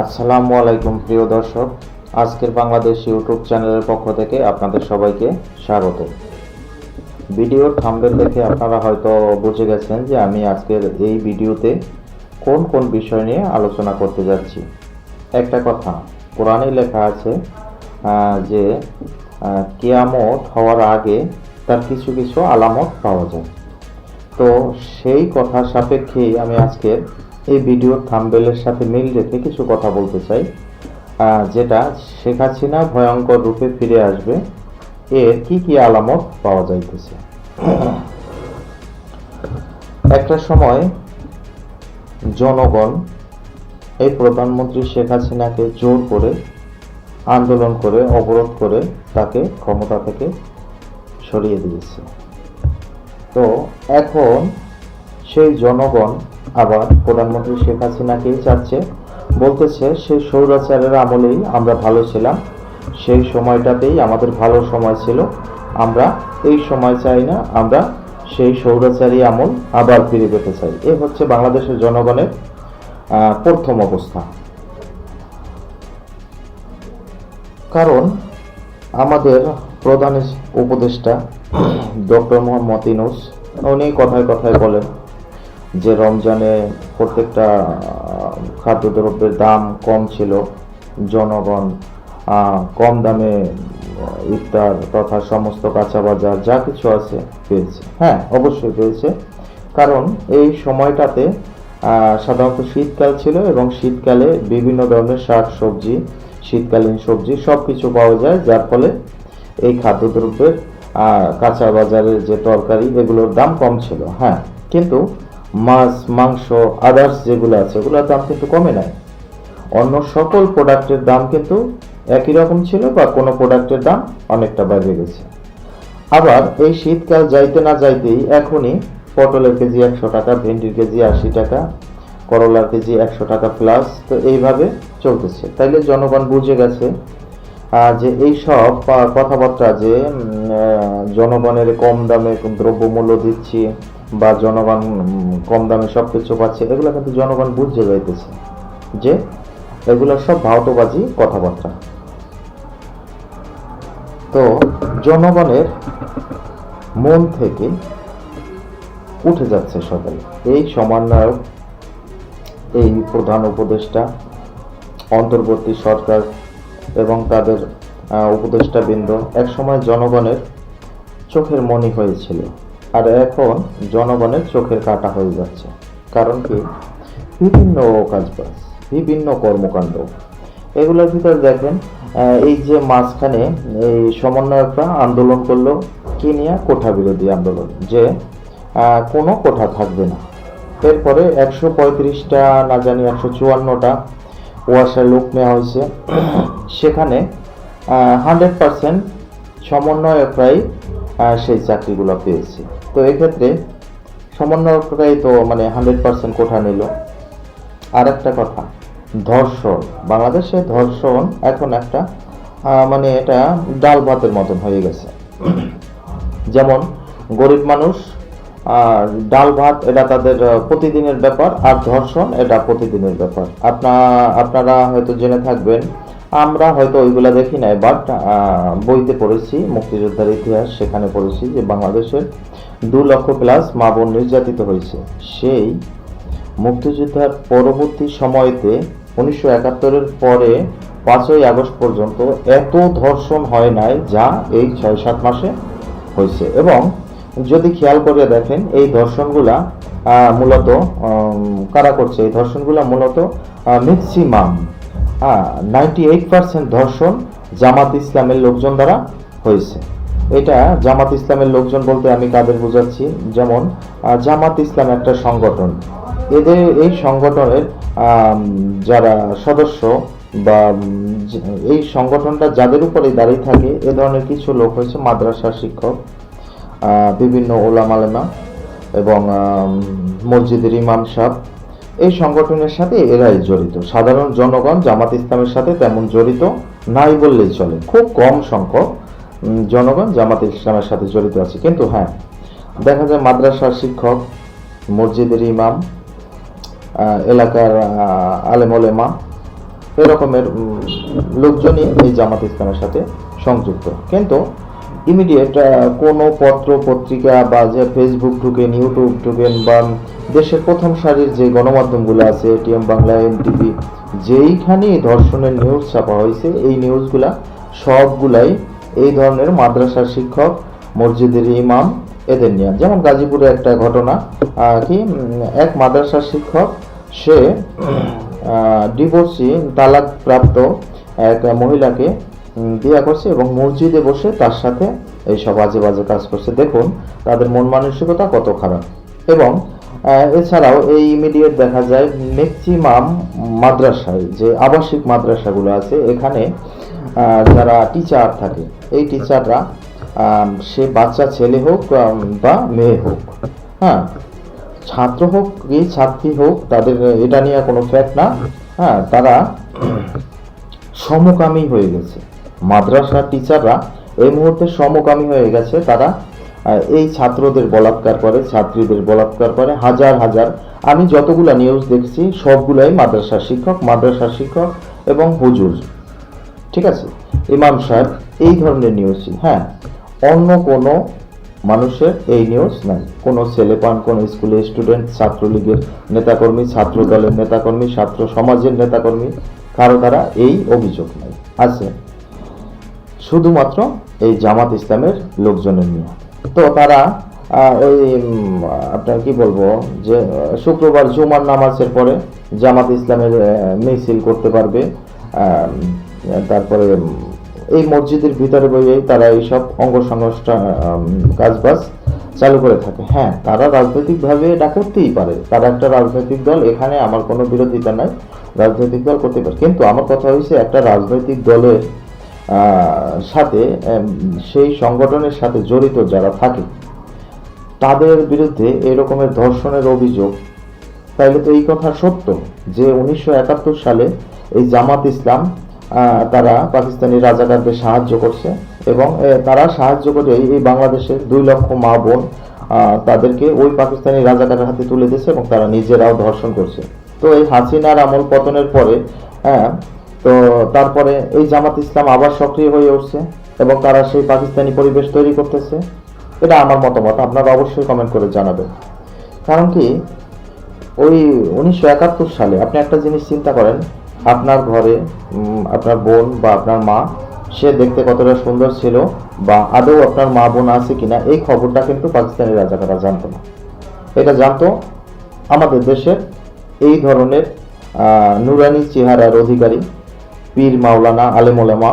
আসসালামু আলাইকুম, প্রিয় দর্শক। আজকের বাংলাদেশ ইউটিউব চ্যানেলের পক্ষ থেকে আপনাদের সবাইকে স্বাগত। ভিডিওর থাম্বেল দেখে আপনারা হয়তো বুঝে গেছেন যে আমি আজকের এই ভিডিওতে কোন কোন বিষয় নিয়ে আলোচনা করতে যাচ্ছি। একটা কথা, কোরআনে লেখা আছে যে কিয়ামত হওয়ার আগে তার কিছু কিছু আলামত পাওয়া যায়। তো সেই কথা সাপেক্ষেই আমি আজকের এই ভিডিওর থাম্বেলের সাথে মিল রেখে কিছু কথা বলতে চাই। যেটা শেখ হাসিনা ভয়ঙ্কর রূপে ফিরে আসবে। এর কি কি আলামত পাওয়া যাইতেছে? একটা সময় জনগণ এই প্রধানমন্ত্রী শেখ হাসিনাকে জোর করে, আন্দোলন করে, অবরোধ করে তাকে ক্ষমতা থেকে সরিয়ে দিয়েছে। তো এখন সেই জনগণ আবার প্রধানমন্ত্রী শেখ হাসিনাকেই চাচ্ছে। বলতেছে সেই সৌরাচারের আমলেই আমরা ভালো ছিলাম। সেই সময়টাতেই আমাদের ভালো সময় ছিল। আমরা এই সময় চাই না, আমরা সেই সৌরাচারী আমল আবার ফিরে পেতে চাই। এ হচ্ছে বাংলাদেশের জনগণের প্রথম অবস্থা। কারণ আমাদের প্রধান উপদেষ্টা ডক্টর মোহাম্মদ ইনুস উনি কথায় কথায় বলেন যে রমজানে প্রত্যেকটা খাদ্যদ্রব্যের দাম কম ছিল, জনগণ কম দামে ইফতার তথা সমস্ত কাঁচা বাজার যা কিছু আছে পেয়েছে। হ্যাঁ অবশ্যই পেয়েছে। কারণ এই সময়টাতে সাধারণত শীতকাল ছিল এবং শীতকালে বিভিন্ন ধরনের শাক সবজি, শীতকালীন সবজি সব কিছু পাওয়া যায়, যার ফলে এই খাদ্যদ্রব্যের কাঁচা বাজারের যে তরকারি, এগুলোর দাম কম ছিল। হ্যাঁ কিন্তু মাছ, মাংস আদার্স যেগুলো আছে, ওগুলোর দাম কিন্তু কমে নাই। অন্য সকল প্রোডাক্টের দাম কিন্তু একই রকম ছিল বা কোনো প্রোডাক্টের দাম অনেকটা বেড়ে গেছে। আবার এই শীতকাল যাইতে না যাইতেই এখনই পটলের কেজি একশো টাকা, ভেন্ডির কেজি আশি টাকা, করলার কেজি একশো টাকা প্লাস তো এইভাবে চলতেছে। তাইলে জনগণ বুঝে গেছে যে এই সব কথাবার্তা যে জনগণের কম দামে দ্রব্যমূল্য দিচ্ছি বা জনগণ কম দামে সব কিছু পাচ্ছে এগুলো কিন্তু জনগণ বুঝে যাইতেছে যে এগুলো সব ভাওতবাজি কথাবার্তা। তো জনগণের মন থেকে উঠে যাচ্ছে সবাই। এই সমন্বয়ক এই প্রধান উপদেষ্টা অন্তর্বর্তী সরকার এবং তাদের আহ, উপদেষ্টাবৃন্দ একসময় জনগণের চোখের মনি হয়েছিল। আর এখন জনগণের চোখের কাটা হয়ে যাচ্ছে। কারণ কি? বিভিন্ন কাজবাজ বিভিন্ন কর্মকাণ্ড। এগুলোর ভিতরে আহ, এই যে মাঝখানে এই সমন্বয়করা আন্দোলন করল কি নিয়ে? কোঠা বিরোধী আন্দোলন যে কোনো কোঠা থাকবে না। এরপরে একশো পঁয়ত্রিশটা না জানি একশো চুয়ান্নটা ওয়াসার লোক নেওয়া হয়েছে। সেখানে হান্ড্রেড পার্সেন্ট সমন্বয়করাই সেই চাকরিগুলো পেয়েছে। তো এক্ষেত্রে সমন্বয়করাই তো মানে হান্ড্রেড পার্সেন্ট কোঠা নিল। আর একটা কথা, ধর্ষণ। বাংলাদেশে ধর্ষণ এখন একটা মানে এটা ডাল ভাতের মতন হয়ে গেছে। যেমন গরিব মানুষ আর ডাল ভাত এটা তাদের প্রতিদিনের ব্যাপার আর ধর্ষণ এটা প্রতিদিনের ব্যাপার। আপনা, আপনারা হয়তো জেনে থাকবেন আমরা হয়তো ওইগুলা দেখি নাই বাট বইতে পড়েছি, মুক্তিযোদ্ধার ইতিহাস, সেখানে পড়েছি যে বাংলাদেশের দু লক্ষ প্লাস মা বোন নির্যাতিত হয়েছে। সেই মুক্তিযোদ্ধার পরবর্তী সময়তে উনিশশো একাত্তরের পরে পাঁচই আগস্ট পর্যন্ত এত ধর্ষণ হয় নাই যা এই ছয় সাত মাসে হয়েছে। এবং যদি খেয়াল করে দেখেন, এই ধর্ষণগুলা মূলত কারা করছে? এই ধর্ষণগুলা মূলত ম্যাক্সিমাম নাইনটি এইট পার্সেন্ট ধর্ষণ জামাত ইসলামের লোকজন দ্বারা হয়েছে। এটা জামাত ইসলামের লোকজন বলতে আমি কাদের বোঝাচ্ছি? যেমন জামাত ইসলাম একটা সংগঠন। এদের, এই সংগঠনের যারা সদস্য বা এই সংগঠনটা যাদের উপরে দাঁড়িয়ে থাকে, এ ধরনের কিছু লোক হয়েছে মাদ্রাসা শিক্ষক বিভিন্ন ওলামালেমা এবং মসজিদের ইমাম সাহেব এই সংগঠনের সাথে এরাই জড়িত। সাধারণ জনগণ জামাত ইসলামের সাথে তেমন জড়িত নাই বললেই চলে। খুব কম সংখ্যক জনগণ জামাত ইসলামের সাথে জড়িত আছে। কিন্তু হ্যাঁ দেখা যায় মাদ্রাসার শিক্ষক মসজিদের ইমাম এলাকার আহ, আলেম ওলেমা এরকমের লোকজনই এই জামাত ইসলামের সাথে সংযুক্ত। কিন্তু ইমিডিয়েট কোনো পত্র পত্রিকা বা যে ফেসবুক ঢুকেন ইউটিউব ঢুকেন বা দেশের প্রথম সারির যে গণমাধ্যমগুলো আছে এটিএম বাংলা এনটিভি যেইখানে ধর্ষণের নিউজ ছাপা হয়েছে, এই নিউজগুলা সবগুলাই এই ধরনের মাদ্রাসার শিক্ষক, মসজিদের ইমাম এদের নিয়ে। যেমন গাজীপুরে একটা ঘটনা কি এক মাদ্রাসার শিক্ষক, সে ডিভোর্সি তালাকপ্রাপ্ত এক মহিলাকে বিয়ে করছে এবং মসজিদে বসে তার সাথে এই সব বাজে বাজে কাজ করছে। দেখুন, তাদের মন মানসিকতা কত খারাপ। এবং এছাড়াও এই ইমিডিয়েট দেখা যায় ম্যাক্সিমাম মাদ্রাসায় যে আবাসিক মাদ্রাসাগুলো আছে, এখানে যারা টিচার থাকে, এই টিচাররা সে বাচ্চা ছেলে হোক বা মেয়ে হোক হ্যাঁ ছাত্র হোক কি ছাত্রী হোক, তাদের, এটা নিয়ে কোনো ফ্যাক্ট না হ্যাঁ তারা সমকামী হয়ে গেছে। মাদ্রাসার টিচাররা এই মুহূর্তে সমকামী হয়ে গেছে। তারা এই ছাত্রদের বলাৎকার করে, ছাত্রীদের বলাৎকার করে, হাজার হাজার। আমি যতগুলা নিউজ দেখছি, সবগুলাই মাদ্রাসার শিক্ষক মাদ্রাসার শিক্ষক এবং হুজুর। ঠিক আছে? ইমাম সাহেব, এই ধরনের নিউজই হ্যাঁ অন্য কোনো মানুষের এই নিউজ নাই। কোনো ছেলে পান, কোনো স্কুলে স্টুডেন্ট ছাত্রলীগের নেতাকর্মী, ছাত্র দলের নেতাকর্মী, ছাত্র সমাজের নেতাকর্মী, কারও দ্বারা এই অভিযোগ নাই। আছে? শুধুমাত্র এই জামাত ইসলামের লোকজনের নিয়ে। তো তারা ওই আপনার কি বলব, যে, শুক্রবার জুমার নামাজের পরে জামাত ইসলামের মিছিল করতে পারবে। তারপরে এই মসজিদের ভিতরে বইয়ে তারা এইসব অঙ্গ সংগঠন কাজবাজ চালু করে থাকে। হ্যাঁ তারা রাজনৈতিকভাবে এটা করতেই পারে। তারা একটা রাজনৈতিক দল, এখানে আমার কোনো বিরোধিতা নাই। রাজনৈতিক দল করতে পারে। কিন্তু আমার কথা হয়েছে একটা রাজনৈতিক দলের সাথে সেই সংগঠনের সাথে জড়িত যারা থাকে, তাদের বিরুদ্ধে এরকমের ধর্ষণের অভিযোগ। তাইলে তো এই কথা সত্য যে উনিশশো একাত্তর সালে এই জামাত ইসলাম তারা পাকিস্তানি রাজাকারদের সাহায্য করছে এবং তারা সাহায্য করে এই বাংলাদেশের দুই লক্ষ মা বোন তাদেরকে ওই পাকিস্তানি রাজাকারের হাতে তুলে দিয়েছে এবং তারা নিজেরাও ধর্ষণ করছে। তো এই হাসিনার আমল পতনের পরে হ্যাঁ তো তারপরে এই জামাত ইসলাম আবার সক্রিয় হয়ে উঠছে এবং তারা সেই পাকিস্তানি পরিবেশ তৈরি করতেছে। এটা আমার মতামত, আপনারা অবশ্যই কমেন্ট করে জানাবেন। কারণ কি, ওই উনিশশো একাত্তর সালে আপনি একটা জিনিস চিন্তা করেন, আপনার ঘরে আপনার বোন বা আপনার মা, সে দেখতে কতটা সুন্দর ছিল বা আদৌ আপনার মা বোন আছে কিনা, এই খবরটা কিন্তু পাকিস্তানি রাজাকাররা জানতো না। এটা জানতো আমাদের দেশের এই ধরনের নুরানি চেহারার অধিকারী পীর মাওলানা আলেমোলেমা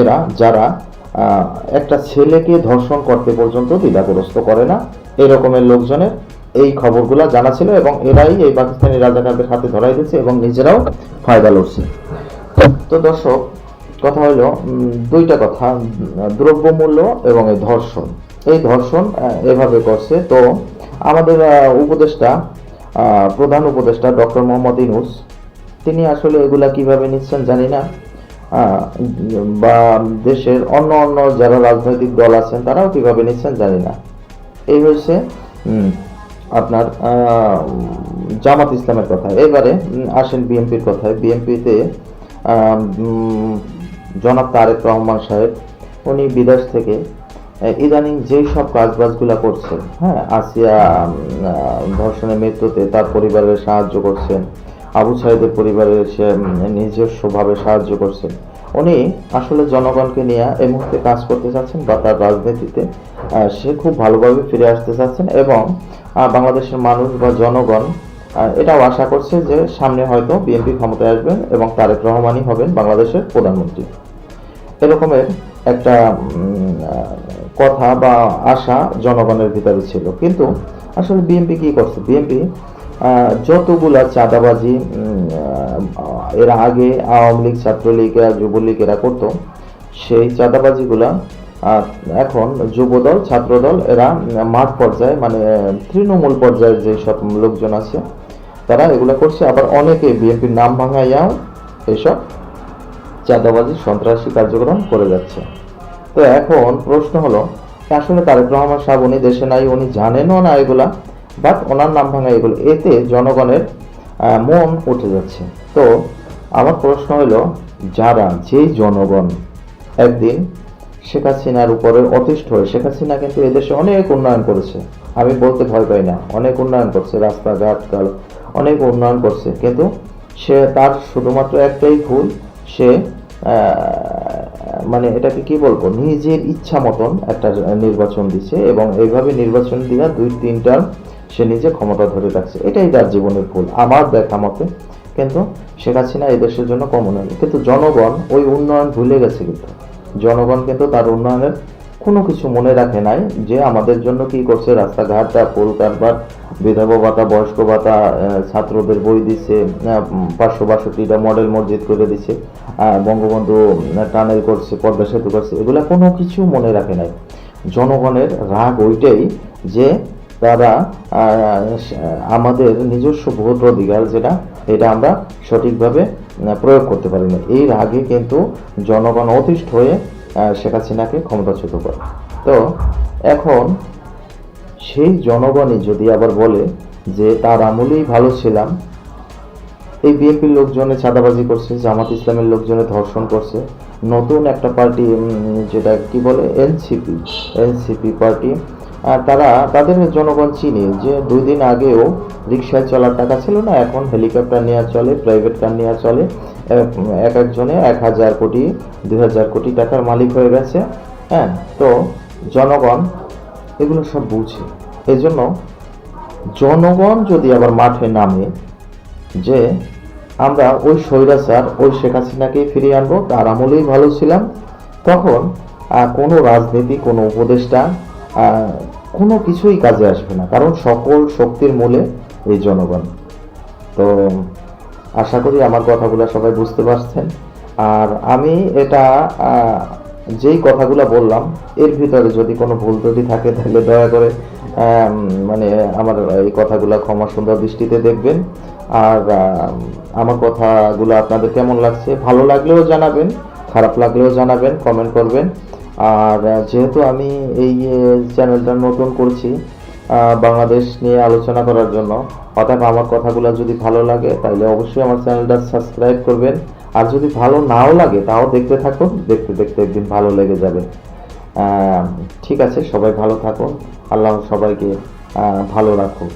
এরা যারা একটা ছেলেকে ধর্ষণ করতে পর্যন্ত দ্বিধাগ্রস্ত করে না এই রকমের লোকজনের এই খবরগুলো জানা ছিল এবং এরাই এই পাকিস্তানি রাজাকারদের হাতে ধরাই দিয়েছে এবং নিজেরাও ফায়দা লড়ছে। তো দর্শক, কথা হলো দুইটা কথা, দ্রব্যমূল্য এবং এই ধর্ষণ। এই ধর্ষণ এভাবে করছে। তো আমাদের উপদেষ্টা প্রধান উপদেষ্টা ডক্টর মোহাম্মদ ইনুস তিনি আসলে এগুলা কীভাবে নিচ্ছেন জানি না। বা দেশের অন্য অন্য যারা রাজনৈতিক দল আছেন, তারাও কীভাবে নিচ্ছেন জানি না। এই হচ্ছে আপনার জামাত ইসলামের কথা। এবারে আসেন বিএনপির কথায়। বিএনপিতে জনাব তারেক রহমান সাহেব, উনি বিদেশ থেকে ইদানিং যেই সব কাজবাজগুলো করছেন হ্যাঁ আসিয়া ধর্ষণের মৃত্যুতে তার পরিবারের সাহায্য করছেন আবু সাইদের পরিবারের সে নিজস্বভাবে সাহায্য করছেন। উনি আসলে জনগণকে নিয়ে এই মুহূর্তে কাজ করতে চাচ্ছেন বা তার রাজনীতিতে সে খুব ভালোভাবে ফিরে আসতে চাচ্ছেন এবং বাংলাদেশের মানুষ বা জনগণ এটাও আশা করছে যে সামনে হয়তো বিএনপি ক্ষমতায় আসবেন এবং তারেক রহমানই হবেন বাংলাদেশের প্রধানমন্ত্রী। এরকমের একটা কথা বা আশা জনগণের ভিতরে ছিল। কিন্তু আসলে বিএনপি কি করছে? বিএনপি যতগুলা চাঁদাবাজি এর আগে আওয়ামী লীগ, ছাত্রলীগ যুবলীগ, এরা করতো, সেই চাঁদাবাজিগুলা এখন যুবদল, ছাত্রদল, এরা মাঠ পর্যায়ে মানে তৃণমূল পর্যায়ের যে সব লোকজন আছে, তারা এগুলো করছে। আবার অনেকে বিএনপির নাম ভাঙাইয়াও এসব চাঁদাবাজি, সন্ত্রাসী কার্যক্রম করে যাচ্ছে। তো এখন প্রশ্ন হলো, আসলে তারেক রহমান সাহেব, উনি দেশে নাই, উনি জানেনও না এগুলা। বাট ওনার নাম ভাঙা এগুলো, এতে জনগণের মন উঠে যাচ্ছে। তো আমার প্রশ্ন হলো যারা যেই জনগণ একদিন শেখ হাসিনার উপরে অতিষ্ঠ হয়ে, শেখ হাসিনা কিন্তু এদেশে অনেক উন্নয়ন করেছে। আমি বলতে ভয় পাই না, অনেক উন্নয়ন করছে, রাস্তাঘাট, কাল, অনেক উন্নয়ন করছে। কিন্তু সে তার শুধুমাত্র একটাই ভুল, সে মানে এটাকে কি বলব, নিজের ইচ্ছা মতন একটা নির্বাচন দিছে এবং এইভাবে নির্বাচন দিয়া দুই তিনটা সে নিজে ক্ষমতা ধরে রাখছে। এটাই তার জীবনের ভুল। আমার দেখা মতে কিন্তু শেখ হাসিনা এই দেশের জন্য কম উন্নয়ন কিন্তু জনগণ ওই উন্নয়ন ভুলে গেছে কিন্তু। জনগণ কিন্তু তার উন্নয়নের কোনো কিছু মনে রাখে নাই যে আমাদের জন্য কি করছে। রাস্তাঘাট পোল কারবার, বিধবা ভাতা, বয়স্ক ভাতা ছাত্রদের বই দিচ্ছে পাঁচশো বাষট্টিটা মডেল মসজিদ করে দিচ্ছে বঙ্গবন্ধু টানেল করছে, পদ্মা সেতু করছে। এগুলো কোনো কিছু মনে রাখে নাই। জনগণের রাগ ওইটাই যে তারা আমাদের নিজস্ব ভোট অধিকার যেটা, এটা আমরা সঠিকভাবে প্রয়োগ করতে পারি না এর আগে কিন্তু জনগণ অতিষ্ঠ হয়ে শেখ হাসিনাকে ক্ষমতাচ্যুত করে। তো, এখন সেই জনগণই যদি আবার বলে যে তার আমলেই ভালো ছিলাম, এই বিএনপির লোকজনে চাঁদাবাজি করছে, জামাত ইসলামের লোকজনে ধর্ষণ করছে, নতুন একটা পার্টি যেটা কি বলে, এনসিপি এনসিপি পার্টি আর তারা তাদের জনগণ চিনি যে দুই দিন আগেও রিক্সায় চলার টাকা ছিল না, এখন হেলিকপ্টার নেওয়া চলে প্রাইভেট কার নেওয়া চলে। এক- এক একজনে এক হাজার কোটি, দুই হাজার কোটি টাকার মালিক হয়ে গেছে। হ্যাঁ তো জনগণ এগুলো সব বুঝে। এই জন্য জনগণ যদি আবার মাঠে নামে যে আমরা ওই স্বৈরাচার ওই শেখ হাসিনাকেই ফিরিয়ে আনব, তার আমলেই ভালো ছিলাম, তখন কোনো রাজনীতি, কোনো উপদেষ্টা কোনো কিছুই কাজে আসবে না, কারণ সকল শক্তির মূলে এই জনগণ। তো, আশা করি আমার কথাগুলো সবাই বুঝতে পারছেন। আর আমি এটা যেই কথাগুলো বললাম, এর ভিতরে যদি কোনো ভুল ত্রুটি থাকে, তাহলে দয়া করে মানে আমার এই কথাগুলো ক্ষমা সুন্দর দৃষ্টিতে দেখবেন। আর আমার কথাগুলো আপনাদের কেমন লাগছে? ভালো লাগলেও জানাবেন, খারাপ লাগলেও জানাবেন কমেন্ট করবেন। আর যেহেতু আমি এই চ্যানেলটা নতুন করছি বাংলাদেশ নিয়ে আলোচনা করার জন্য, অর্থাৎ আমার কথাগুলো যদি ভালো লাগে তাহলে অবশ্যই আমার চ্যানেলটা সাবস্ক্রাইব করবেন। আর যদি ভালো নাও লাগে, তাও দেখতে থাকুন, দেখতে দেখতে একদিন ভালো লেগে যাবে। ঠিক আছে, সবাই ভালো থাকুন। আল্লাহ সবাইকে ভালো রাখুক।